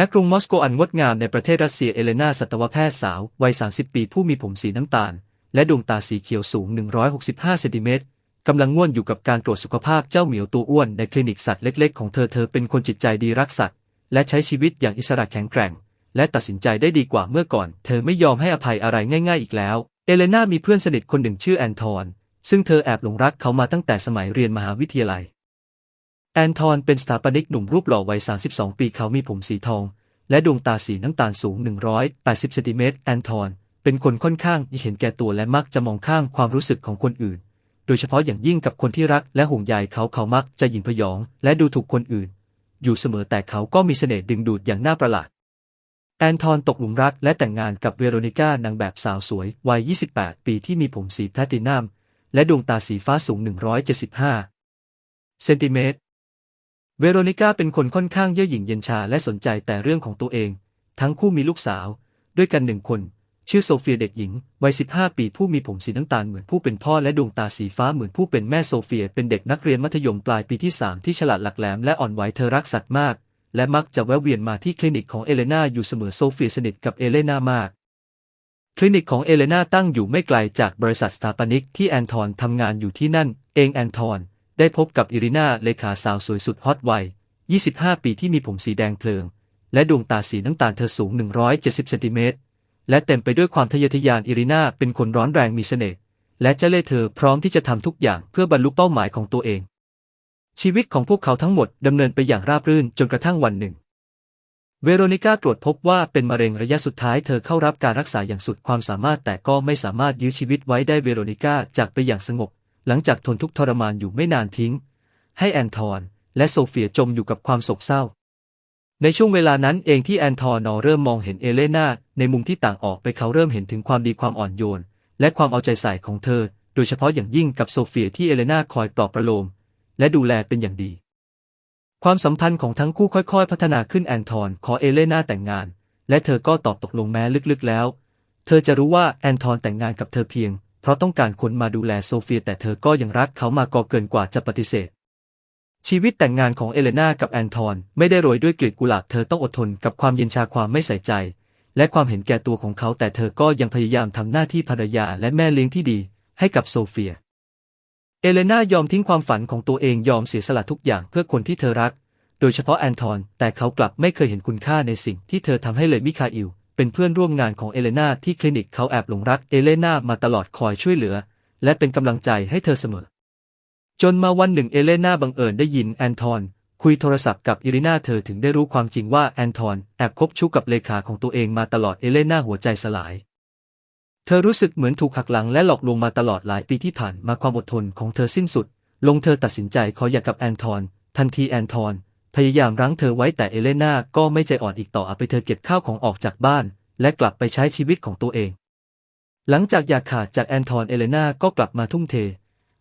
นักกรุงมอสโกอันงดงามในประเทศรัสเซียเอเลนาสัตวแพทย์สาว วัย 30 ปีผู้มีผมสีน้ำตาล และดวงตาสีเขียวสูง 165 เซนติเมตรกำลังง่วนอยู่กับการตรวจสุขภาพเจ้าเหมียวตัวอ้วนในคลินิกสัตว์เล็กๆของเธอเธอเป็นคนจิตใจดีรักสัตว์ และใช้ชีวิตอย่างอิสระแข็งแกร่ง และตัดสินใจได้ดีกว่าเมื่อก่อน เธอไม่ยอมให้อภัยอะไรง่าย ๆ อีกแล้ว เอเลนามีเพื่อนสนิทคนหนึ่งชื่อแอนทอน ซึ่งเธอแอบหลงรักเขามาตั้งแต่สมัยเรียนมหาวิทยาลัย แอนทอนเป็นสถาปนิกหนุ่มรูปหล่อวัย 32 ปีเขามีผมสีทอง และดวงตาสีน้ำตาลสูง 180 เซนติเมตรแอนทอนเป็นคนค่อนข้างเห็นแก่ตัวและมักจะมองข้ามความรู้สึกของคนอื่น โดยเฉพาะอย่างยิ่งกับคนที่รักและห่วงใยเขาเขามักจะหยิ่งพยอง และดูถูกคนอื่น อยู่เสมอแต่เขาก็มีเสน่ห์ดึงดูดอย่างน่าประหลาด แอนทอนตกหลุมรักและแต่งงานกับเวโรนิก้านางแบบสาวสวยวัย 28 ปีที่มีผมสีแพลตินัมและดวงตาสีฟ้าสูง 175 เซนติเมตร เวโรนิก้าเป็นคนค่อนข้างเย่อหยิ่งเย็นชาและสนใจแต่เรื่องของตัวเอง ทั้งคู่มีลูกสาว ด้วยกันหนึ่งคน ชื่อโซเฟียเด็กหญิง วัย 15 ปีผู้มีผมสีน้ำตาลเหมือนผู้เป็นพ่อและดวงตาสีฟ้าเหมือนผู้เป็นแม่โซเฟียเป็นเด็กนักเรียนมัธยมปลายปีที่ 3 ที่ฉลาดหลักแหลมและอ่อนไหวเธอรักสัตว์มาก และมักจะแวะเวียนมาที่คลินิกของเอเลนาอยู่เสมอโซเฟียสนิทกับเอเลนามากคลินิกของเอเลนาตั้งอยู่ไม่ไกลจากบริษัทสถาปนิกที่แอนทอนทำงานอยู่ที่นั่น เองแอนทอน ได้พบกับอิรินาเลขาสาวสวยสุดฮอตวัย 25 ปีที่มีผมสีแดงเพลิง และดวงตาสีน้ำตาลเธอสูง 170เซนติเมตร และเต็มไปด้วยความทะเยอทะยานอิรินาเป็นคนร้อนแรงมีเสน่ห์ และเจ้าเล่ห์เธอพร้อมที่จะทำทุกอย่างเพื่อบรรลุเป้าหมายของตัวเอง ชีวิตของพวกเขาทั้งหมดดำเนินไปอย่างราบรื่นจนกระทั่งวันหนึ่ง เวโรนิก้าตรวจพบว่าเป็นมะเร็งระยะสุดท้ายเธอเข้ารับการรักษาอย่างสุดความสามารถแต่ก็ไม่สามารถยื้อชีวิตไว้ได้เวโรนิก้าจากไปอย่างสงบ หลังจากทนทุกข์ทรมานอยู่ไม่นานทิ้ง ให้แอนทอนและโซเฟียจมอยู่กับความโศกเศร้า ในช่วงเวลานั้นเองที่แอนทอนอเริ่มมองเห็นเอเลนาในมุมที่ต่างออกไปเขาเริ่มเห็นถึงความดีความอ่อนโยน และความเอาใจใส่ของเธอ โดยเฉพาะอย่างยิ่งกับโซเฟียที่เอเลนาคอยปลอบประโลม และดูแลเป็นอย่างดี ความสัมพันธ์ของทั้งคู่ค่อยๆ พัฒนาขึ้นแอนทอนขอเอเลนาแต่งงาน และเธอก็ตอบตกลงแม้ลึกๆแล้ว เธอจะรู้ว่าแอนทอนแต่งงานกับเธอเพียง เพราะต้องการคนมาดูแลโซเฟียแต่เธอก็ยังรักเขามาก่อเกินกว่าจะปฏิเสธ ชีวิตแต่งงานของเอเลนากับแอนทอนไม่ได้โรยด้วยกลีบกุหลาบเธอต้องอดทนกับความเย็นชาความไม่ใส่ใจ และความเห็นแก่ตัวของเขาแต่เธอก็ยังพยายามทำหน้าที่ภรรยาและแม่เลี้ยงที่ดี ให้กับโซเฟีย เอเลนายอมทิ้งความฝันของตัวเองยอมเสียสละทุกอย่างเพื่อคนที่เธอรัก โดยเฉพาะแอนทอนแต่เขากลับไม่เคยเห็นคุณค่าในสิ่งที่เธอทำให้เลยมิคาอิล เป็นเพื่อนร่วมงานของเอเลนาที่คลินิกเขาแอบหลงรักเอเลนามาตลอดคอยช่วยเหลือ และเป็นกำลังใจให้เธอเสมอ จนมาวันหนึ่งเอเลนาบังเอิญได้ยินแอนทอนคุยโทรศัพท์กับอิรินาเธอถึงได้รู้ความจริงว่าแอนทอนแอบคบชู้กับเลขาของตัวเองมาตลอดเอเลนาหัวใจสลาย เธอรู้สึกเหมือนถูกหักหลังและหลอกลวงมาตลอดหลายปีที่ผ่านมาความอดทนของเธอสิ้นสุด ลงเธอตัดสินใจขอหย่ากับแอนทอนทันทีแอนทอน พยายามรั้งเธอไว้แต่เอเลนาก็ไม่ใจอ่อนอีกต่อไปเธอเก็บข้าวของออกจากบ้าน และกลับไปใช้ชีวิตของตัวเอง หลังจากอยากขาดจากแอนทอนเอเลนาก็กลับมาทุ่มเท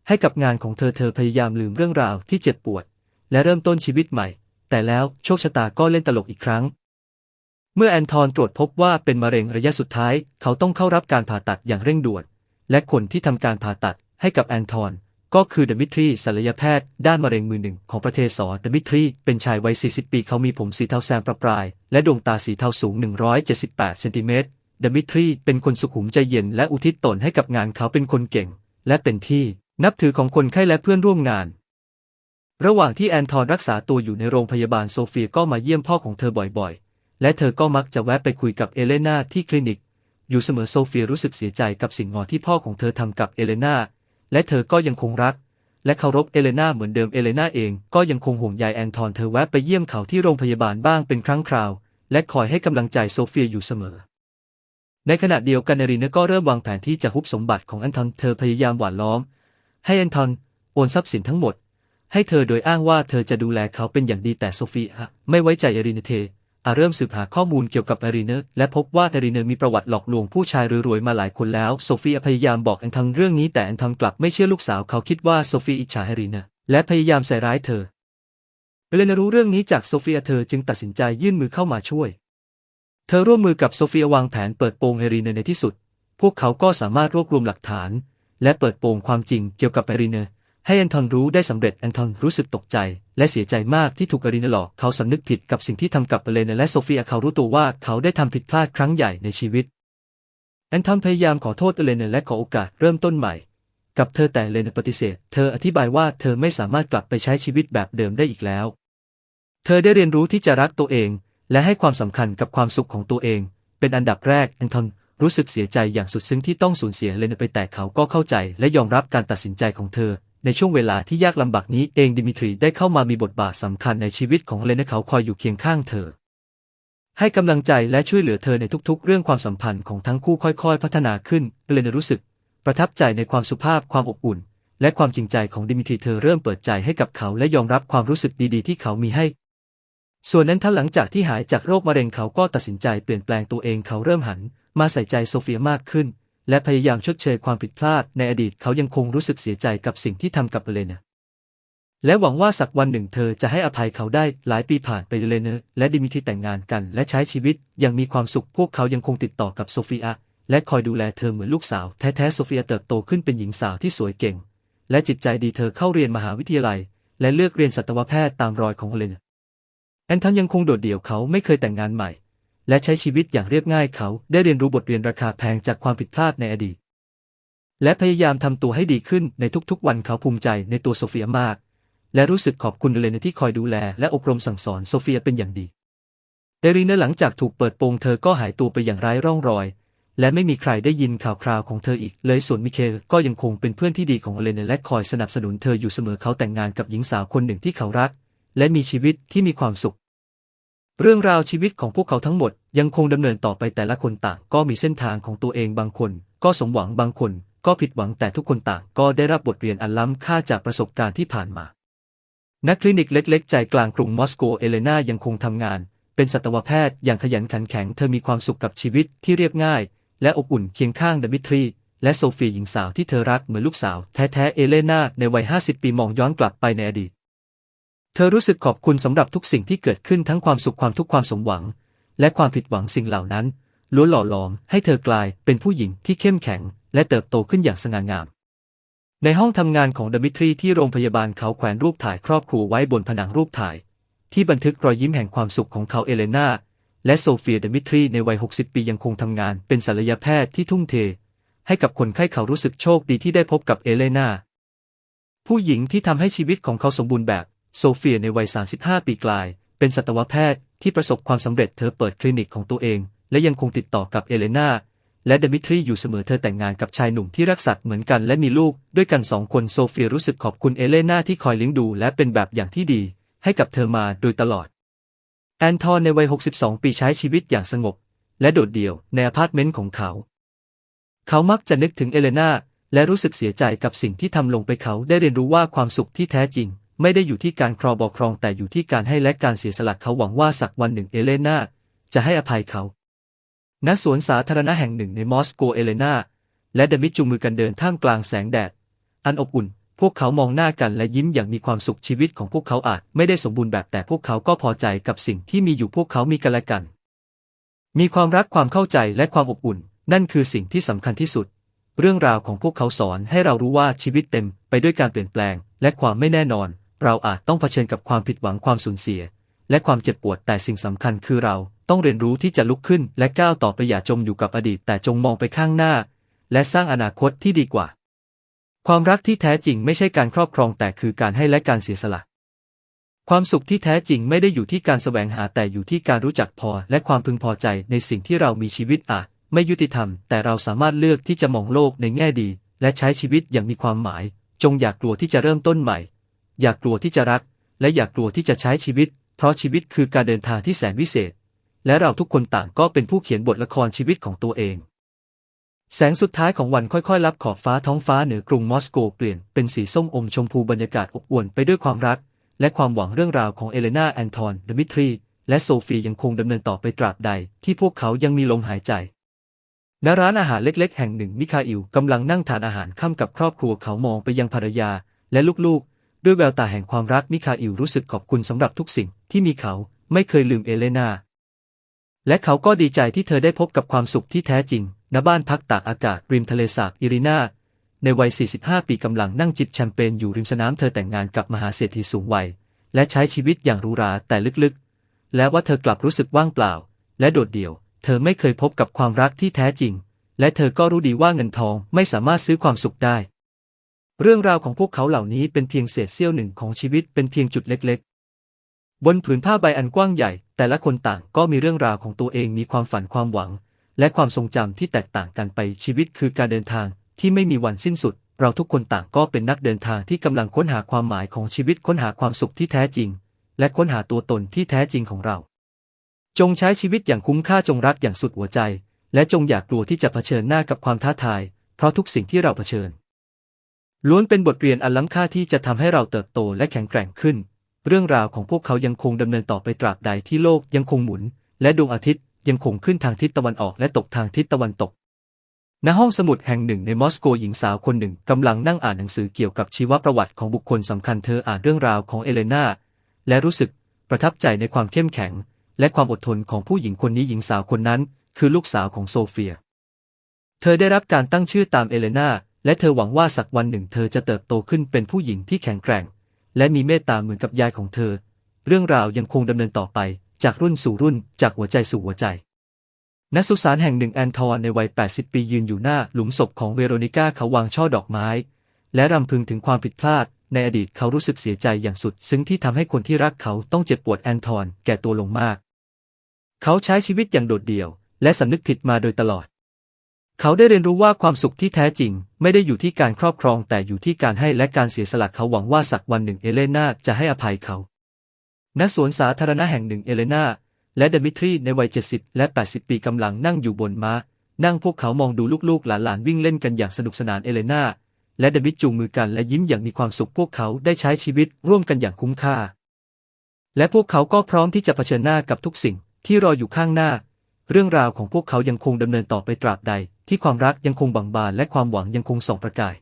ให้กับงานของเธอเธอพยายามลืมเรื่องราวที่เจ็บปวด และเริ่มต้นชีวิตใหม่ แต่แล้วโชคชะตาก็เล่นตลกอีกครั้ง เมื่อแอนทอนตรวจพบว่าเป็นมะเร็งระยะสุดท้าย เขาต้องเข้ารับการผ่าตัดอย่างเร่งด่วน และคนที่ทำการผ่าตัดให้กับแอนทอน ก็คือดมิทรีศัลยแพทย์ ด้านมะเร็งมือหนึ่งของประเทศสอดมิทรีเป็นชายวัย 40 ปีเขามีผมสีเทาแซมประปราย และดวงตาสีเทาสูง 178 เซนติเมตรดมิทรีเป็นคนสุขุมใจเย็นและอุทิศตนให้กับงานเขาเป็นคนเก่ง และเป็นที่นับถือของคนไข้และเพื่อนร่วมงาน ระหว่างที่แอนทอนรักษาตัวอยู่ในโรงพยาบาลโซเฟียก็มาเยี่ยมพ่อของเธอบ่อยๆ และเธอก็มักจะแวะไปคุยกับเอเลนาที่คลินิก อยู่เสมอโซเฟียรู้สึกเสียใจกับสิ่งงอที่พ่อของเธอทำกับเอเลนา และเธอก็ยังคงรัก และเคารพเอเลนาเหมือนเดิมเอเลนาเองก็ยังคงห่วงใยแอนทอนเธอแวะไปเยี่ยมเขาที่โรงพยาบาลบ้างเป็นครั้งคราว และคอยให้กำลังใจโซเฟียอยู่เสมอ ในขณะเดียวกันเอรีนก็เริ่มวางแผนที่จะฮุบสมบัติของแอนทอนเธอพยายามหว่านล้อม ให้แอนทอนโอนทรัพย์สินทั้งหมด ให้เธอโดยอ้างว่าเธอจะดูแลเขาเป็นอย่างดีแต่โซเฟียไม่ไว้ใจเอรินเท อาเริ่มสืบหาข้อมูลเกี่ยวกับเอรินเนและพบว่าเอรินเนมีประวัติหลอกลวงผู้ชายรวยๆมาหลายคนแล้ว โซฟีพยายามบอกแอนทอนเรื่องนี้แต่แอนทอนกลับไม่เชื่อลูกสาวเขาคิดว่าโซฟีอิจฉาเอรินเนและพยายามใส่ร้ายเธอเอเลนารู้เรื่องนี้จากโซฟีเธอจึงตัดสินใจยื่นมือเข้ามาช่วย เธอร่วมมือกับโซฟีวางแผนเปิดโปงเอรินเนในที่สุด พวกเขาก็สามารถรวบรวมหลักฐาน และเปิดโปงความจริงเกี่ยวกับเอรินเน ให้แอนทอนรู้ได้สำเร็จแอนทอนรู้สึกตกใจ และเสียใจมากที่ถูกอรีนาหลอกเขาสำนึกผิดกับสิ่งที่ทำกับเอเลนและโซเฟียเขารู้ตัวว่าเขาได้ทำผิดพลาดครั้งใหญ่ในชีวิตแอนทอนพยายามขอโทษเอเลนและขอโอกาสเริ่มต้นใหม่ กับเธอแต่เอเลนปฏิเสธ เธออธิบายว่าเธอไม่สามารถกลับไปใช้ชีวิตแบบเดิมได้อีกแล้ว เธอได้เรียนรู้ที่จะรักตัวเอง และให้ความสำคัญกับความสุขของตัวเอง เป็นอันดับแรกแอนทอนรู้สึกเสียใจอย่างสุดซึ้งที่ต้องสูญเสียเลนไปแต่เขาก็เข้าใจและยอมรับการตัดสินใจของเธอ ในช่วงเวลาที่ยากลำบากนี้เองดิมิทรีได้เข้ามามีบทบาทสำคัญในชีวิตของเลนเขาคอยอยู่เคียงข้างเธอ ให้กำลังใจและช่วยเหลือเธอในทุกๆ เรื่องความสัมพันธ์ของทั้งคู่ค่อยๆ พัฒนาขึ้นเลนรู้สึก ประทับใจในความสุภาพความอบอุ่น และความจริงใจของดิมิทรีเธอเริ่มเปิดใจให้กับเขาและยอมรับความรู้สึกดีๆ ที่เขามีให้ ส่วนนั้นถ้าหลังจากที่หายจากโรคมะเร็งเขาก็ตัดสินใจเปลี่ยนแปลงตัวเองเขาเริ่มหัน มาใส่ใจโซเฟียมากขึ้น และพยายามชดเชยความผิดพลาดในอดีตเขายังคงรู้สึกเสียใจกับสิ่งที่ทำกับเอเลนาและหวังว่าสักวันหนึ่งเธอจะให้อภัยเขาได้หลายปีผ่านไปเอเลนาและดิมิทรีแต่งงานกัน และใช้ชีวิตยังมีความสุขพวกเขายังคงติดต่อกับโซฟียและคอยดูแลเธอเหมือนลูกสาวแท้ๆโซฟียเติบโตขึ้นเป็นหญิงสาวที่สวยเก่ง และจิตใจดีเธอเข้าเรียนมหาวิทยาลัย และเลือกเรียนสัตวแพทย์ตามรอยของเอเลนาแอนทันยังคงโดดเดี่ยวเขาไม่เคยแต่งงานใหม่ และใช้ชีวิตอย่างเรียบง่ายเขาได้เรียนรู้บทเรียนราคาแพงจากความผิดพลาดในอดีต และพยายามทำตัวให้ดีขึ้นในทุกๆ วันเขาภูมิใจในตัวโซเฟียมาก และรู้สึกขอบคุณเลนที่คอยดูแล และอบรมสั่งสอนโซเฟียเป็นอย่างดีเอรีนหลังจากถูกเปิดโปงเธอก็หายตัวไปอย่างไร้ร่องรอย และไม่มีใครได้ยินข่าวคราวของเธออีก เลยส่วนมิเคลก็ยังคงเป็นเพื่อนที่ดีของเลนและคอยสนับสนุนเธออยู่เสมอเขาแต่งงานกับหญิงสาวคนหนึ่งที่เขารัก และมีชีวิตที่มีความสุข เรื่องราวชีวิตของพวกเขาทั้งหมดยังคงดำเนินต่อไปแต่ละคนต่างก็มีเส้นทางของตัวเองบางคน ก็สมหวังบางคน ก็ผิดหวังแต่ทุกคนต่างก็ได้รับบทเรียนอันล้ำค่าจากประสบการณ์ที่ผ่านมานักคลินิกเล็ก ๆ ใจกลางกรุงมอสโกเอเลนายังคงทำงาน เป็นสัตวแพทย์อย่างขยันขันแข็งเธอมีความสุขกับชีวิตที่เรียบง่าย และอบอุ่นเคียงข้างดมิทรีและโซฟีหญิงสาวที่เธอรักเหมือนลูกสาวแท้ๆเอเลนาในวัย 50 ปีมองย้อนกลับไปในอดีต เธอรู้สึกขอบคุณสำหรับทุกสิ่งที่เกิดขึ้นทั้งความสุขความทุกข์ความสมหวัง และความผิดหวังสิ่งเหล่านั้นล้วนหล่อหลอมให้เธอกลายเป็นผู้หญิงที่เข้มแข็ง และเติบโตขึ้นอย่างสง่างาม ในห้องทำงานของดมิทรีที่โรงพยาบาลเขาแขวนรูปถ่ายครอบครัวไว้บนผนังรูปถ่าย ที่บันทึกรอยยิ้มแห่งความสุขของเขาเอเลนาและโซเฟียดมิทรีในวัย 60 ปียังคงทำงานเป็นศัลยแพทย์ที่ทุ่มเท ให้กับคนไข้เขารู้สึกโชคดีที่ได้พบกับเอเลนาผู้หญิงที่ทำให้ชีวิตของเขาสมบูรณ์แบบ โซเฟียในวัย 35 ปีกลาย เป็นสัตวแพทย์ที่ประสบความสำเร็จเธอเปิดคลินิกของตัวเอง และยังคงติดต่อกับเอเลนาและเดมิทรีอยู่เสมอเธอแต่งงานกับชายหนุ่มที่รักสัตว์เหมือนกันและมีลูก ด้วยกันสองคนโซเฟียรู้สึกขอบคุณเอเลนาที่คอยเลี้ยงดูและเป็นแบบอย่างที่ดี ให้กับเธอมาโดยตลอด แอนทอนในวัย 62 ปีใช้ชีวิตอย่างสงบ และโดดเดี่ยวในอพาร์ตเมนต์ของเขา เขามักจะนึกถึงเอเลนาและรู้สึกเสียใจกับสิ่งที่ทำลงไปเขาได้เรียนรู้ว่าความสุขที่แท้จริง ไม่ได้อยู่ที่การครองบอครองแต่อยู่ที่การให้และการเสียสละเขาหวังว่าสักวันหนึ่งเอเลนาจะให้อภัยเขาณสวนสาธารณะแห่งหนึ่งในมอสโกเอเลนาและเดมิจูงมือกันเดินท่ามกลางแสงแดด อันอบอุ่น พวกเขามองหน้ากันและยิ้มอย่างมีความสุขชีวิตของพวกเขาอาจไม่ได้สมบูรณ์แบบแต่พวกเขาก็พอใจกับสิ่งที่มีอยู่พวกเขามีกันและกัน มีความรักความเข้าใจและความอบอุ่น นั่นคือสิ่งที่สำคัญที่สุด เรื่องราวของพวกเขาสอนให้เรารู้ว่าชีวิตเต็มไปด้วยการเปลี่ยนแปลง และความไม่แน่นอน เราอาจต้องเผชิญกับความผิดหวังความสูญเสีย และความเจ็บปวดแต่สิ่งสำคัญคือเราต้องเรียนรู้ที่จะลุกขึ้นและก้าวต่อไปอย่าจมอยู่กับอดีตแต่จงมองไปข้างหน้า และสร้างอนาคตที่ดีกว่า ความรักที่แท้จริงไม่ใช่การครอบครองแต่คือการให้และการเสียสละ ความสุขที่แท้จริงไม่ได้อยู่ที่การแสวงหาแต่อยู่ที่การรู้จักพอและความพึงพอใจในสิ่งที่เรามีชีวิตอาจไม่ยุติธรรม แต่เราสามารถเลือกที่จะมองโลกในแง่ดี และใช้ชีวิตอย่างมีความหมาย จงอย่ากกลัวที่จะเริ่มต้นใหม่ อย่ากกลัวที่จะรัก และอย่ากกลัวที่จะใช้ชีวิต เพราะชีวิตคือการเดินทางที่แสนวิเศษ และเราทุกคนต่างก็เป็นผู้เขียนบทละครชีวิตของตัวเอง แสงสุดท้ายของวันค่อยๆ ลับขอบฟ้าท้องฟ้าเหนือกรุงมอสโกเปลี่ยนเป็นสีส้มอมชมพูบรรยากาศอบอวลไปด้วยความรัก และความหวังเรื่องราวของเอเลนาแอนทอนดมิทรีและโซฟียังคงดำเนินต่อไปตราบใด ที่พวกเขายังมีลมหายใจณร้านอาหารเล็ก ๆ แห่งหนึ่งมิคาอิลกำลังนั่งทานอาหารค่ำกับครอบครัวเขามองไปยังภรรยา และลูก ด้วยแววตาแห่งความรักมิคาอิลรู้สึกขอบคุณสำหรับทุกสิ่งที่มีเขาไม่เคยลืมเอเลนา และเขาก็ดีใจที่เธอได้พบกับความสุขที่แท้จริง ณบ้านพักตากอากาศริมทะเลสาบอิรินาในวัย 45 ปีกำลังนั่งจิบแชมเปญอยู่ริมสนามเธอแต่งงานกับมหาเศรษฐีสูงวัย และใช้ชีวิตอย่างหรูหราแต่ลึกๆ และว่าเธอกลับรู้สึกว่างเปล่า และโดดเดี่ยว เธอไม่เคยพบกับความรักที่แท้จริง และเธอก็รู้ดีว่าเงินทองไม่สามารถซื้อความสุขได้ เรื่องราวของพวกเขาเหล่านี้เป็นเพียงเศษเสี้ยวหนึ่งของชีวิตเป็นเพียงจุดเล็กๆ บนผืนผ้าใบอันกว้างใหญ่ แต่ละคนต่างก็มีเรื่องราวของตัวเองมีความฝันความหวัง และความทรงจำที่แตกต่างกันไปชีวิตคือการเดินทางที่ไม่มีวันสิ้นสุด เราทุกคนต่างก็เป็นนักเดินทางที่กำลังค้นหาความหมายของชีวิตค้นหาความสุขที่แท้จริง และค้นหาตัวตนที่แท้จริงของเรา จงใช้ชีวิตอย่างคุ้มค่าจงรักอย่างสุดหัวใจ และจงอย่ากลัวที่จะเผชิญหน้ากับความท้าทาย เพราะทุกสิ่งที่เราเผชิญ ล้วนเป็นบทเรียนอันล้ำค่าที่จะทำให้เราเติบโตและแข็งแกร่งขึ้น เรื่องราวของพวกเขายังคงดำเนินต่อไปตราบใดที่โลกยังคงหมุน และดวงอาทิตย์ยังคงขึ้นทางทิศตะวันออกและตกทางทิศตะวันตก ณ ห้องสมุดแห่งหนึ่งในมอสโกหญิงสาวคนหนึ่งกำลังนั่งอ่านหนังสือเกี่ยวกับชีวประวัติของบุคคลสำคัญเธออ่านเรื่องราวของเอเลนาและรู้สึกประทับใจในความเข้มแข็ง และความอดทนของผู้หญิงคนนี้หญิงสาวคนนั้น คือลูกสาวของโซเฟีย เธอได้รับการตั้งชื่อตามเอเลนา และเธอหวังว่าสักวันหนึ่งเธอจะเติบโตขึ้นเป็นผู้หญิงที่แข็งแกร่ง และมีเมตตาเหมือนกับยายของเธอ เรื่องราวยังคงดำเนินต่อไป จากรุ่นสู่รุ่น จากหัวใจสู่หัวใจณสุสานแห่งหนึ่งแอนทอนในวัย 80 ปียืนอยู่หน้าหลุมศพของเวโรนิก้าเขาวางช่อดอกไม้ และรำพึงถึงความผิดพลาด ในอดีตเขารู้สึกเสียใจอย่างสุด ซึ้งที่ทำให้คนที่รักเขาต้องเจ็บปวดแอนทอนแก่ตัวลงมาก เขาใช้ชีวิตอย่างโดดเดี่ยว และสำนึกผิดมาโดยตลอด เขาได้เรียนรู้ว่าความสุขที่แท้จริง ไม่ได้อยู่ที่การครอบครองแต่อยู่ที่การให้และการเสียสละเขาหวังว่าสักวันหนึ่งเอเลนาจะให้อภัยเขา ณ สวนสาธารณะแห่งหนึ่งเอเลนาและเดมิทรีในวัย 70 และ 80 ปีกำลังนั่งอยู่บนม้า นั่งพวกเขามองดูลูกๆ หลานๆ วิ่งเล่นกันอย่างสนุกสนานเอเลนาและเดมิทจูงมือกันและยิ้มอย่างมีความสุขพวกเขาได้ใช้ชีวิตร่วมกันอย่างคุ้มค่า และพวกเขาก็พร้อมที่จะเผชิญหน้ากับทุกสิ่งที่รออยู่ข้างหน้า เรื่องราวของพวกเขายังคงดำเนินต่อไปตราบใด ที่ความรักยังคงบังบานและความหวังยังคงส่องประกาย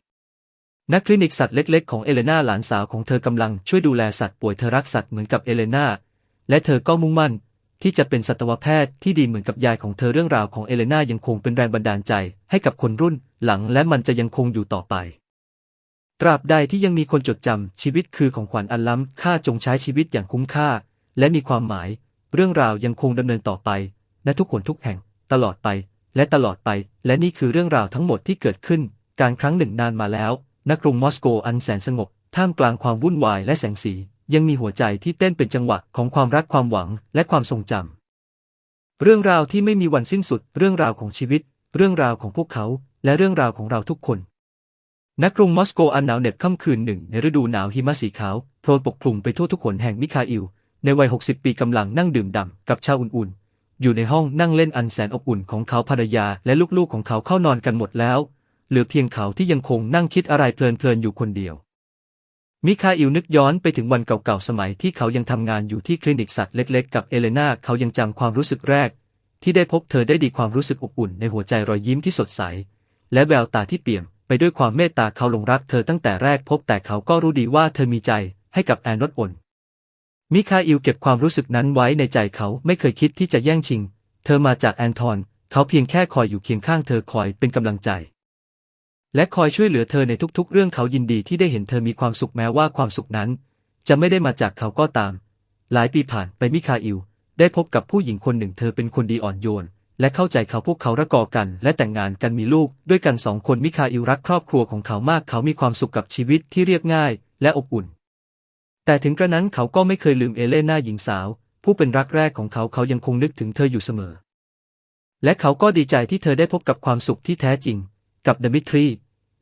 นักคลินิกสัตว์เล็กๆของเอเลนาหลานสาวของเธอกำลังช่วยดูแลสัตว์ป่วยเธอรักสัตว์เหมือนกับเอเลนาและเธอก็มุ่งมั่นที่จะเป็นสัตวแพทย์ที่ดีเหมือนกับยายของเธอเรื่องราวของเอเลนายังคงเป็นแรงบันดาลใจให้กับคนรุ่นหลังและมันจะยังคงอยู่ต่อไป ตราบใดที่ยังมีคนจดจำชีวิตคือของขวัญอันล้ำค่าจงใช้ชีวิตอย่างคุ้มค่า และมีความหมาย เรื่องราวยังคงดำเนินต่อไปณทุกคนทุกแห่งตลอดไป และตลอดไป และนี่คือเรื่องราวทั้งหมดที่เกิดขึ้น การครั้งหนึ่งนานมาแล้วณกรุงมอสโกอันแสนสงบ ท่ามกลางความวุ่นวายและแสงสี ยังมีหัวใจที่เต้นเป็นจังหวะของความรักความหวังและความทรงจำเรื่องราวที่ไม่มีวันสิ้นสุด เรื่องราวของชีวิต เรื่องราวของพวกเขา และเรื่องราวของเราทุกคนณกรุงมอสโกอันหนาวเหน็บค่ำคืนหนึ่งในฤดูหนาวหิมะสีขาวโพลนปกคลุมไปทั่วทุกคนแห่งมิคาอิลในวัย 60 ปีกำลังนั่งดื่มด่ำกับชาอุ่นๆ อยู่ในห้องนั่งเล่นอันแสนอบอุ่นของเขาภรรยาและลูกๆของเขาเข้านอนกันหมดแล้ว เหลือเพียงเขาที่ยังคงนั่งคิดอะไรเพลินๆอยู่คนเดียว มิคาอิลนึกย้อนไปถึงวันเก่าๆสมัยที่เขายังทำงานอยู่ที่คลินิกสัตว์เล็กๆ กับเอเลนาเขายังจำความรู้สึกแรก ที่ได้พบเธอได้ดีความรู้สึกอบอุ่นในหัวใจรอยยิ้มที่สดใส และแววตาที่เปี่ยมไปด้วยความเมตตาเขาหลงรักเธอตั้งแต่แรกพบแต่เขาก็รู้ดีว่าเธอมีใจให้กับแอนนดอน มิคาอิลเก็บความรู้สึกนั้นไว้ในใจเขาไม่เคยคิดที่จะแย่งชิง เธอมาจากแอนทอน เขาเพียงแค่คอยอยู่เคียงข้างเธอคอยเป็นกำลังใจ และคอยช่วยเหลือเธอในทุกๆ เรื่องเขายินดีที่ได้เห็นเธอมีความสุขแม้ว่าความสุขนั้น จะไม่ได้มาจากเขาก็ตาม หลายปีผ่านไปมิคาอิลได้พบกับผู้หญิงคนหนึ่งเธอเป็นคนดีอ่อนโยน และเข้าใจเขาพวกเขาระกอกัน และแต่งงานกันมีลูก ด้วยกันสองคนมิคาอิลรักครอบครัวของเขามาก เขามีความสุขกับชีวิตที่เรียบง่าย และอบอุ่น แต่ถึงกระนั้นเขาก็ไม่เคยลืมเอเลน่าหญิงสาว ผู้เป็นรักแรกของเขาเขายังคงนึกถึงเธออยู่เสมอ และเขาก็ดีใจที่เธอได้พบกับความสุขที่แท้จริง กับเดมิทรี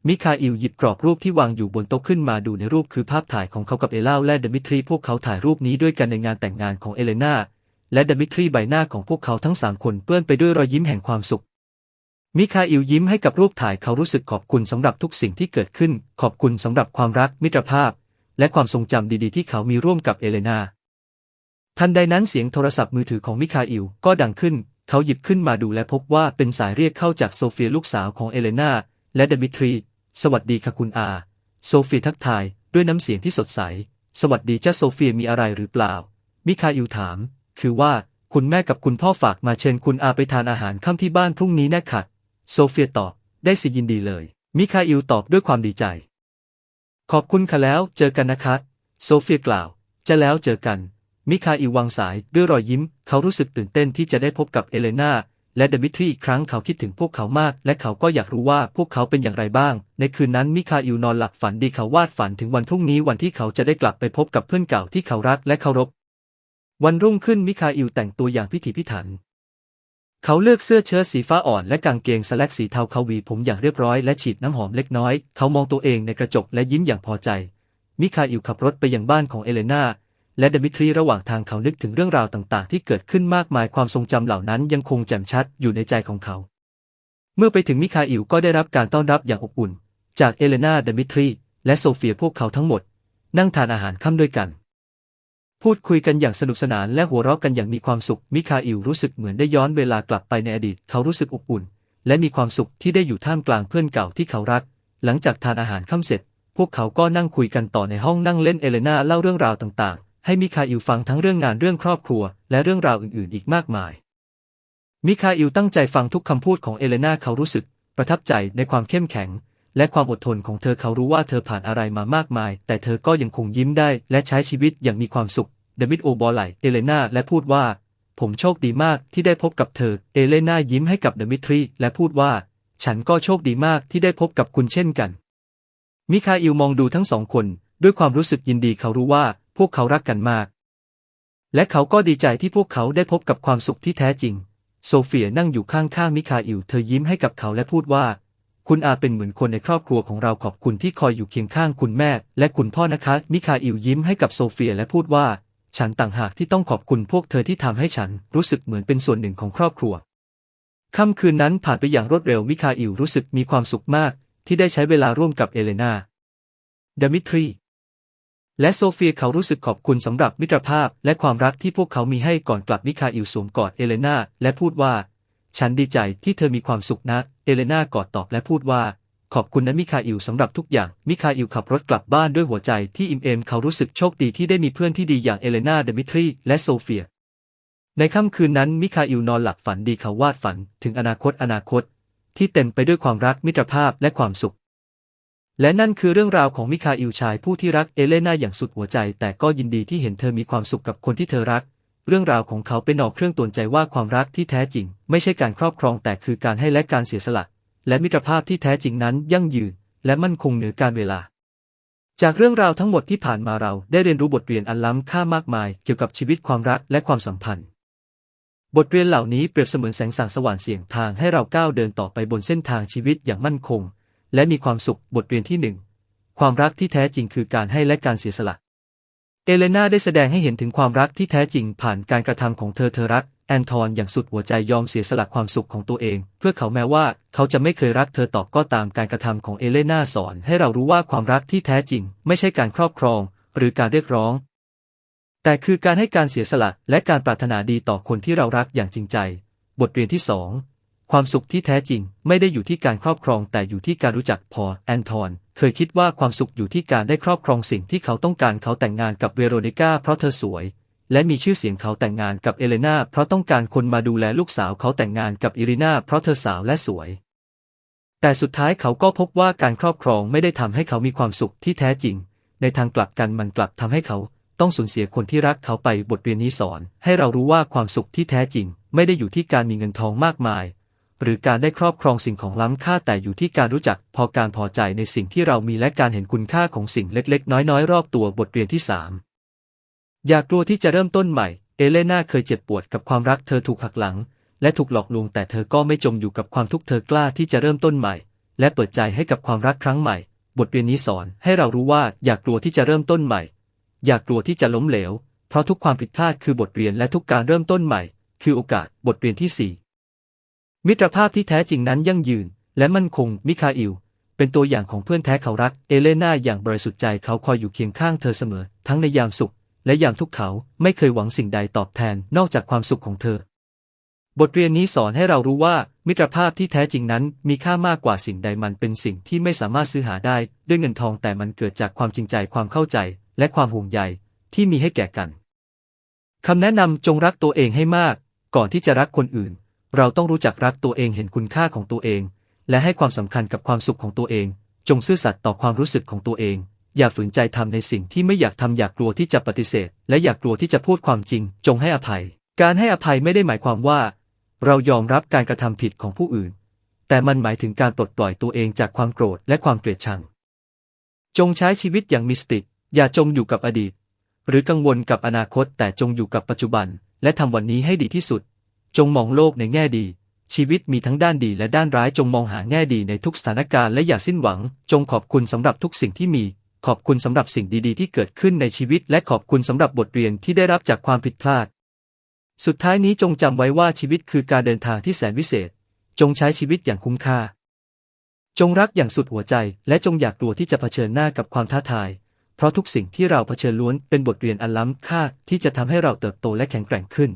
มิคาอิลหยิบกรอบรูปที่วางอยู่บนโต๊ะขึ้นมาดูในรูปคือภาพถ่ายของเขากับเอล่าและเดมิทรีพวกเขาถ่ายรูปนี้ด้วยกันในงานแต่งงานของเอเลนาและเดมิทรีใบหน้าของพวกเขาทั้งสามคนเปื้อนไปด้วยรอยยิ้มแห่งความสุข มิคาอิลยิ้มให้กับรูปถ่ายเขารู้สึกขอบคุณสำหรับทุกสิ่งที่เกิดขึ้น ขอบคุณสำหรับความรักมิตรภาพ และความทรงจำดีๆที่เขามีร่วมกับเอเลนา ทันใดนั้นเสียงโทรศัพท์มือถือของมิคาอิลก็ดังขึ้น เขาหยิบขึ้นมาดูและพบว่าเป็นสายเรียกเข้าจากโซเฟียลูกสาวของเอเลนาและเดมิทรี สวัสดีค่ะคุณอา โซเฟียทักทายด้วยน้ำเสียงที่สดใส สวัสดีจ้าโซเฟียมีอะไรหรือเปล่า มิคาอิลถาม คือว่าคุณแม่กับคุณพ่อฝากมาเชิญคุณอาไปทานอาหารค่ำที่บ้านพรุ่งนี้แน่ค่ะโซเฟียตอบ ได้สิยินดีเลย มิคาอิลตอบด้วยความดีใจ ขอบคุณค่ะแล้วเจอกันนะคะ โซเฟียกล่าว จะแล้วเจอกัน มิคาอิลวางสายด้วยรอยยิ้ม เขารู้สึกตื่นเต้นที่จะได้พบกับเอเลนาและเดมิทรีอีกครั้งเขาคิดถึงพวกเขามาก และเขาก็อยากรู้ว่าพวกเขาเป็นอย่างไรบ้าง ในคืนนั้นมิคาอิลนอนหลับฝันดีเขาวาดฝันถึงวันพรุ่งนี้วันที่เขาจะได้กลับไปพบกับเพื่อนเก่าที่เขารักและเคารพ วันรุ่งขึ้นมิคาอิลแต่งตัวอย่างพิถีพิถัน เขาเลือกเสื้อเชิ้ตสีฟ้าอ่อนและกางเกงสแลกสีเทาเขาหวีผมอย่างเรียบร้อยและฉีดน้ำหอมเล็กน้อย เขามองตัวเองในกระจกและยิ้มอย่างพอใจ มิคาอิลขับรถไปยังบ้านของเอเลนาและเดมิทรีระหว่างทางเขานึกถึงเรื่องราวต่างๆ ที่เกิดขึ้นมากมายความทรงจำเหล่านั้นยังคงแจ่มชัดอยู่ในใจของเขา เมื่อไปถึงมิคาอิลก็ได้รับการต้อนรับอย่างอบอุ่น จากเอเลนาเดมิทรีและโซเฟียพวกเขาทั้งหมด นั่งทานอาหารค่ำด้วยกัน พูดคุยกันอย่างสนุกสนานและหัวเราะกันอย่างมีความสุข มิคาอิลรู้สึกเหมือนได้ย้อนเวลากลับไปในอดีต เขารู้สึกอบอุ่น และมีความสุขที่ได้อยู่ท่ามกลางเพื่อนเก่าที่เขารัก หลังจากทานอาหารค่ำเสร็จ พวกเขาก็นั่งคุยกันต่อในห้องนั่งเล่นเอเลนาเล่าเรื่องราวต่างๆ ให้มิคาอิลฟังทั้งเรื่องงานเรื่องครอบครัว และเรื่องราวอื่นๆ อีกมากมาย มิคาอิลตั้งใจฟังทุกคำพูดของเอเลนาเขารู้สึก ประทับใจในความเข้มแข็ง และความอดทนของเธอเขารู้ว่าเธอผ่านอะไรมามากมาย แต่เธอก็ยังคงยิ้มได้และใช้ชีวิตอย่างมีความสุขเดมิดโอบอลไลเอเลนาและพูดว่า ผมโชคดีมากที่ได้พบกับเธอ เอเลนายิ้มให้กับเดมิทรี และพูดว่า ฉันก็โชคดีมากที่ได้พบกับคุณเช่นกัน มิคาอิลมองดูทั้งสองคน ด้วยความรู้สึกยินดีเขารู้ว่าพวกเขารักกันมาก และเขาก็ดีใจที่พวกเขาได้พบกับความสุขที่แท้จริง โซเฟียนั่งอยู่ข้างๆมิคาอิลเธอยิ้มให้กับเขาและพูดว่า คุณอาเป็นเหมือนคนในครอบครัวของเราขอบคุณที่คอยอยู่เคียงข้างคุณแม่ และคุณพ่อนะคะ มิคาอิลยิ้มให้กับโซเฟียและพูดว่า ฉันต่างหากที่ต้องขอบคุณพวกเธอที่ทำให้ฉันรู้สึกเหมือนเป็นส่วนหนึ่งของครอบครัวค่ำคืนนั้นผ่านไปอย่างรวดเร็วมิคาอิลรู้สึกมีความสุขมาก ที่ได้ใช้เวลาร่วมกับเอเลนาเดมิทรี และโซเฟียเขารู้สึกขอบคุณสำหรับมิตรภาพและความรักที่พวกเขามีให้ก่อนกลับมิคาอิลสวมกอดเอเลนาและพูดว่า ฉันดีใจที่เธอมีความสุขนะ เอเลนากอดตอบและพูดว่า ขอบคุณนะมิคาอิลสำหรับทุกอย่าง มิคาอิลขับรถกลับบ้านด้วยหัวใจที่อิ่มเอมเขารู้สึกโชคดีที่ได้มีเพื่อนที่ดีอย่างเอเลนาเดมิทรี และโซเฟีย ในค่ำคืนนั้นมิคาอิลนอนหลับฝันดีเขาวาดฝันถึงอนาคตอนาคต ที่เต็มไปด้วยความรักมิตรภาพและความสุขและนั่นคือเรื่องราวของมิคาอิลชายผู้ที่รักเอเลนาอย่างสุดหัวใจ แต่ก็ยินดีที่เห็นเธอมีความสุขกับคนที่เธอรัก เรื่องราวของเขาเป็นออกเครื่องตวนใจว่าความรักที่แท้จริง ไม่ใช่การครอบครองแต่คือการให้และการเสียสละ และมิตรภาพที่แท้จริงนั้นยั่งยืน และมั่นคงเหนือการเวลา จากเรื่องราวทั้งหมดที่ผ่านมาเราได้เรียนรู้บทเรียนอันล้ำค่ามากมาย เกี่ยวกับชีวิตความรักและความสัมพันธ์ บทเรียนเหล่านี้เปรียบเสมือนแสงสางสว่างเสียงทางให้เราก้าวเดินต่อไปบนเส้นทางชีวิตอย่างมั่นคง และมีความสุขบทเรียนที่หนึ่งความรักที่แท้จริงคือการให้และการเสียสละ เอเลนาได้แสดงให้เห็นถึงความรักที่แท้จริงผ่านการกระทำของเธอเธอรักแอนทอนอย่างสุดหัวใจยอมเสียสละความสุขของตัวเอง เพื่อเขาแม้ว่าเขาจะไม่เคยรักเธอตอบก็ตามการกระทำของเอเลนาสอน ให้เรารู้ว่าความรักที่แท้จริง ไม่ใช่การครอบครอง หรือการเรียกร้อง แต่คือการให้การเสียสละและการปรารถนาดีต่อคนที่เรารักอย่างจริงใจ บทเรียนที่สองความสุขที่แท้จริง ไม่ได้อยู่ที่การครอบครองแต่อยู่ที่การรู้จักพอแอนทอน เคยคิดว่าความสุขอยู่ที่การได้ครอบครองสิ่งที่เขาต้องการเขาแต่งงานกับเวโรนิก้าเพราะเธอสวย และมีชื่อเสียงเขาแต่งงานกับเอเลนาเพราะต้องการคนมาดูแลลูกสาวเขาแต่งงานกับอิรินาเพราะเธอสาวและสวย แต่สุดท้ายเขาก็พบว่าการครอบครองไม่ได้ทำให้เขามีความสุขที่แท้จริง ในทางกลับกันมันกลับทำให้เขาต้องสูญเสียคนที่รักเขาไปบทเรียนนี้สอน ให้เรารู้ว่าความสุขที่แท้จริง ไม่ได้อยู่ที่การมีเงินทองมากมาย หรือการได้ครอบครองสิ่งของล้ำค่าแต่อยู่ที่การรู้จักพอการพอใจในสิ่งที่เรามีและการเห็นคุณค่าของสิ่งเล็กๆ น้อยๆ รอบตัวบทเรียนที่สามอย่ากลัวที่จะเริ่มต้นใหม่ เอเลนาเคยเจ็บปวดกับความรักเธอถูกหักหลัง และถูกหลอกลวงแต่เธอก็ไม่จมอยู่กับความทุกข์เธอกล้าที่จะเริ่มต้นใหม่ และเปิดใจให้กับความรักครั้งใหม่ บทเรียนนี้สอนให้เรารู้ว่าอย่ากลัวที่จะเริ่มต้นใหม่ อย่ากลัวที่จะล้มเหลว เพราะทุกความผิดพลาดคือบทเรียนและทุกการเริ่มต้นใหม่ คือโอกาสบทเรียนที่สี่ มิตรภาพที่แท้จริงนั้นยั่งยืน และมั่นคง มิคาอิล เป็นตัวอย่างของเพื่อนแท้เขารัก เอเลนาอย่างบริสุทธิ์ใจเขาคอยอยู่เคียงข้างเธอเสมอ ทั้งในยามสุข และยามทุกข์เขาไม่เคยหวังสิ่งใดตอบแทนนอกจากความสุขของเธอ บทเรียนนี้สอนให้เรารู้ว่า มิตรภาพที่แท้จริงนั้น มีค่ามากกว่าสิ่งใดมันเป็นสิ่งที่ไม่สามารถซื้อหาได้ ด้วยเงินทองแต่มันเกิดจากความจริงใจความเข้าใจ และความห่วงใยที่มีให้แก่กันคำแนะนำจงรักตัวเองให้มาก ก่อนที่จะรักคนอื่น เราต้องรู้จักรักตัวเองเห็นคุณค่าของตัวเอง และให้ความสำคัญกับความสุขของตัวเอง จงซื่อสัตย์ต่อความรู้สึกของตัวเอง อย่าฝืนใจทำในสิ่งที่ไม่อยากทำอยากกลัวที่จะปฏิเสธ และอยากกลัวที่จะพูดความจริง จงให้อภัย การให้อภัยไม่ได้หมายความว่า เรายอมรับการกระทำผิดของผู้อื่น แต่มันหมายถึงการปลดปล่อยตัวเองจากความโกรธและความเกลียดชัง จงใช้ชีวิตอย่างมีสติอย่าจมอยู่กับอดีต หรือกังวลกับอนาคตแต่จงอยู่กับปัจจุบัน และทำวันนี้ให้ดีที่สุด จงมองโลกในแง่ดี ชีวิตมีทั้งด้านดีและด้านร้ายจงมองหาแง่ดีในทุกสถานการณ์และอย่าสิ้นหวัง จงขอบคุณสำหรับทุกสิ่งที่มี ขอบคุณสำหรับสิ่งดีๆ ที่เกิดขึ้นในชีวิต และขอบคุณสำหรับบทเรียนที่ได้รับจากความผิดพลาด สุดท้ายนี้จงจำไว้ว่าชีวิตคือการเดินทางที่แสนวิเศษ จงใช้ชีวิตอย่างคุ้มค่า จงรักอย่างสุดหัวใจ และจงอยากกลัวที่จะเผชิญหน้ากับความท้าทาย เพราะทุกสิ่งที่เราเผชิญล้วนเป็นบทเรียนอันล้ำค่าที่จะทำให้เราเติบโตและแข็งแกร่งขึ้น